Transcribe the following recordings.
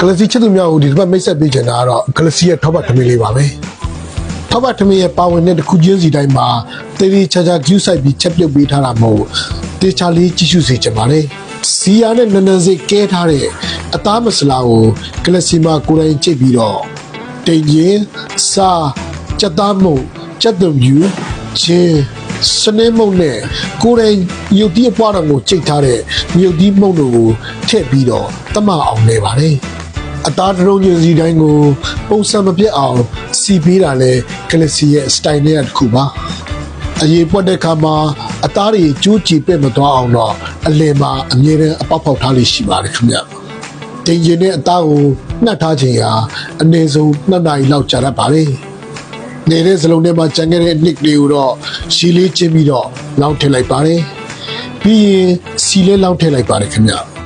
ဂလစီချစ်သူများကိုဒီတစ်ပတ်မိတ်ဆက်ပေးချင်တာကတော့ဂလစီရဲ့ထောက်ပတ်ထမင်းလေးပါပဲထောက်ပတ်ထမင်းရဲ့ပါဝင်တဲ့တစ်ခုချင်းစီတိုင်းမှာတေးသေးချာချာ view site ပြီးချက်ပြုတ်ပေးထားတာမဟုတ်တေချာလေးကြည့်ရှုစေချင်ပါတယ်စီယာနဲ့နန်းနန်းစိတ်ကဲထားတဲ့အသားမစလာကိုဂလစီမှာကိုယ်တိုင်ကြိတ်ပြီးတော့တိန်ရင်စာစက်သားမုံစက်သွမြူချင်းစနေမုံနဲ့ကိုယ်တိုင်မြုပ်တီးအပွားတော်ကိုကြိတ်ထားတဲ့မြုပ်တီးမုံတို့ကိုထည့်ပြီးတော့တမအောင်နေပါတယ် အသားတရုံးချင်းစီတိုင်းကို ပုံစံမပြတ်အောင် စီပေးတာလဲကလစီရဲ့ style နဲ့တစ်ခုပါအရေးပွက်တဲ့ခါမှာအသားတွေကျိုးကြည်ပဲ့မသွားအောင်တော့အလယ်မှာအမြဲတမ်းအပေါက်ပေါက်ထားလေးရှိပါတယ်ခင်ဗျတင်ရင်နဲ့အသားကိုနှက်ထားခြင်းဟာအနည်းဆုံး2နာရီလောက်ကြာတတ်ပါတယ်နေတဲ့စလုံးထဲမှာကြံခဲ့တဲ့ nick တွေကိုတော့ရှီလေးချင်းပြီးတော့လောင်းထည့်လိုက်ပါတယ်ပြီးရင်စီလေးလောင်းထည့်လိုက်ပါတယ်ခင်ဗျ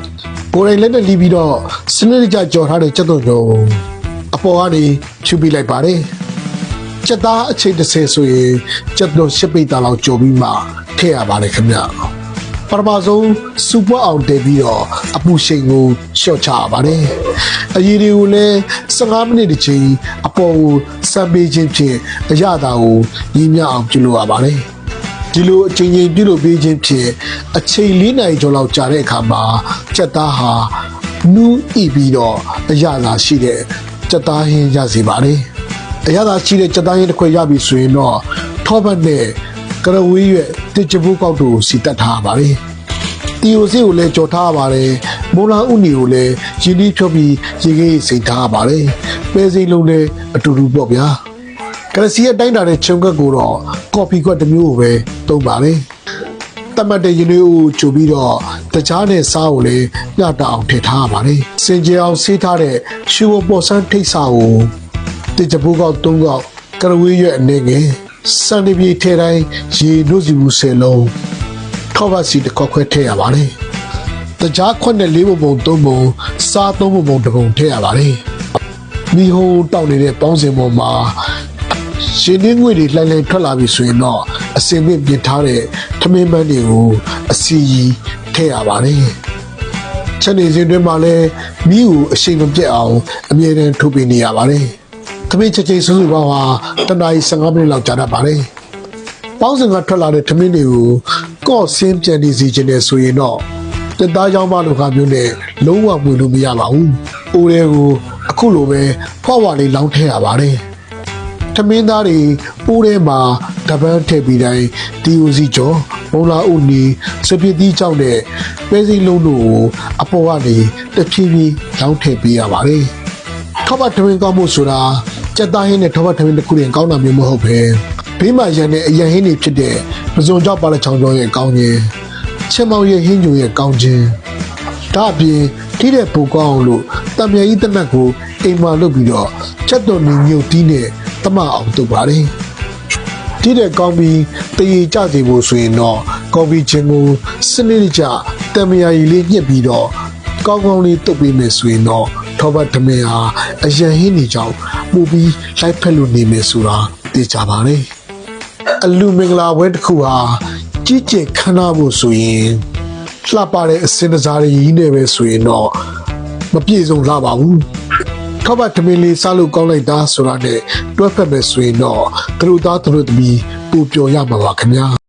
ကိုယ်တိုင်လက်နဲ့လီးပြီးတော့စနစ်တကျကြော်ထားတဲ့စက်သွန်ကိုအပေါ်ကနေဖြူပေးလိုက်ပါတယ်။စက်သားအချိန်30ဆိုရင်စက်သွန်ရှစ်ပိတ်တာလောက်ကြော်ပြီးမှထည့်ရပါတယ်ခင်ဗျ။ပထမဆုံးစူပွားအောင်တည်ပြီးတော့အပူရှိန်ကိုလျှော့ချရပါတယ်။အရည်တွေကိုလည်း15မိနစ်တစ်ချိန်အပေါ်ကိုစမ်းပေးခြင်းဖြင့်အရသာကိုညီမျှအောင်ပြုလုပ်ရပါတယ်။ ဒီလိုအချိန်ချင်းပြုလုပ်ပေးခြင်းဖြင့်အချိန်၄နိုင်ကျော်လောက်ကြာတဲ့အခါမှာစက်သားဟာနူးဤပြီးတော့အရသာရှိတဲ့စက်သားဟင်းရစေပါတယ်။အရသာရှိတဲ့စက်သားဟင်းတစ်ခွက်ရပြီဆိုရင်တော့ထောပတ်နဲ့ကရဝေးရွက်တစ်ချဘူးကောက်တို့စီတက်ထားရပါတယ်။တီယိုစီကိုလည်းကြော်ထားရပါတယ်။မိုလာဥနီကိုလည်းရင်းနှီးဖြုတ်ပြီးရေခေးစိတ်ထားရပါတယ်။ပဲစိလုံးလည်းအတူတူပေါ့ဗျာ။ ကလစီရဲ့တိုင်းတာတဲ့ချုံကက်ကိုတော့ကော်ဖီခွက်တစ်မျိုးကိုပဲသုံးပါတယ်။တတ်မှတ်တဲ့ရင်းနှီးကိုချိုပြီးတော့တကြားနဲ့စားကိုလည်းညတာအောင်ထည့်ထားရပါတယ်။စင်ကြယ်အောင်ဆေးထားတဲ့ရှူဝပေါ်ဆန်းထိတ်စာကိုတစ်ချပူးကောက်သုံးကောက်ကရဝေးရွက်အနေငယ်စံဒီပြေထဲတိုင်းရေနှုတ်စီဘူးဆယ်လုံးထောက်ပါစီတစ်ခေါက်ခွဲထည့်ရပါတယ်။တကြားခွက်နဲ့လေးပုံပုံသုံးပုံစားသုံးပုံပုံတစ်ပုံထည့်ရပါတယ်။မိဟုံးတောက်နေတဲ့ပေါင်းစင်ပေါ်မှာ ရှင်နှင်းငွေတွေလှိုင်းလှိုင်းထွက်လာပြီဆိုရင်တော့အစင်မြင့်ပြင်ထားတဲ့ထမင်းပန်းတွေကိုအစီကြီးထည့်ရပါတယ်။ချက်နေစဉ်တွင်မှလည်းမိကိုအရှိန်မပြတ်အောင်အမြဲတမ်းထုတ်ပေးနေရပါတယ်။ထမင်းချက်ချင်းစုစုပေါင်းဟာတနားရီ15မိနစ်လောက်ကြာတတ်ပါတယ်။ပေါင်းစင်ကထွက်လာတဲ့ထမင်းတွေကိုကော့ဆင်းပြန်နေစီခြင်းနဲ့ဆိုရင်တော့တက်သားကြောင်းမလိုကမျိုးနဲ့လုံးဝမွေလို့မရပါဘူး။အိုးတွေကိုအခုလိုပဲဖွာဝါလေးလောင်းထည့်ရပါတယ်။ ထမင်းသားတွေပိုးထဲမှာတပန်းထည့်ပြီးတိုင်းဒီယိုစီကျော်မုံလာဥနီစပစ်သီးကြောင့်နဲ့ပဲစိလုံးတို့ကိုအပေါ်ကနေတဖြည်းဖြည်းလောင်းထည့်ပေးရပါတယ်။ထောက်ပတ်ထမင်းကောင်းမှုဆိုတာစက်သားဟင်းနဲ့ထောက်ပတ်ထမင်းတစ်ခုရင်ကောင်းတာမျိုးမဟုတ်ပဲဘေးမှာရန်တဲ့အရန်ဟင်းတွေဖြစ်တဲ့ပဇွန်ကြောက်ပါလက်ချောင်းကျော်ရဲ့ကောင်းခြင်းချက်မောင်ရဲ့ဟင်းဂျိုရဲ့ကောင်းခြင်းဒါအပြင်ထိတဲ့ပူကောင်းအောင်လို့တံမြာကြီးတနက်ကိုအိမ်မှာလုပ်ပြီးတော့ချက်တော်နေညုတ်တီးနဲ့ တမအောင်လုပ်ပါတယ်ထိတဲ့ကောင်းပြီးတရေကြစီဖို့ဆိုရင်တော့ကော်ဖီချင်းကိုစနစ်တကျတံမြာကြီးလေးညှစ်ပြီးတော့ကောင်းကောင်းလေးတုပ်ပေးမယ်ဆိုရင်တော့ထောပတ်ဓမင်ဟာအရန်ဟင်းနေကြောင်းပူပြီးလိုက်ဖက်လို့နေမယ်ဆိုတာသိကြပါလေအလူမင်္ဂလာပွဲတစ်ခုဟာကြီးကျယ်ခမ်းနားဖို့ဆိုရင်လှပတဲ့အစင်တစားရည်နဲ့ပဲဆိုရင်တော့မပြည့်စုံလှပါဘူး ထောက်ပတ်ထမင်းလေးစားလို့ကောင်းလိုက်တာဆိုတာနဲ့တွဲဖက်မယ်ဆိုရင်တော့သူတို့သားသူတို့သမီးပူပျော်ရမှာပါခင်ဗျာ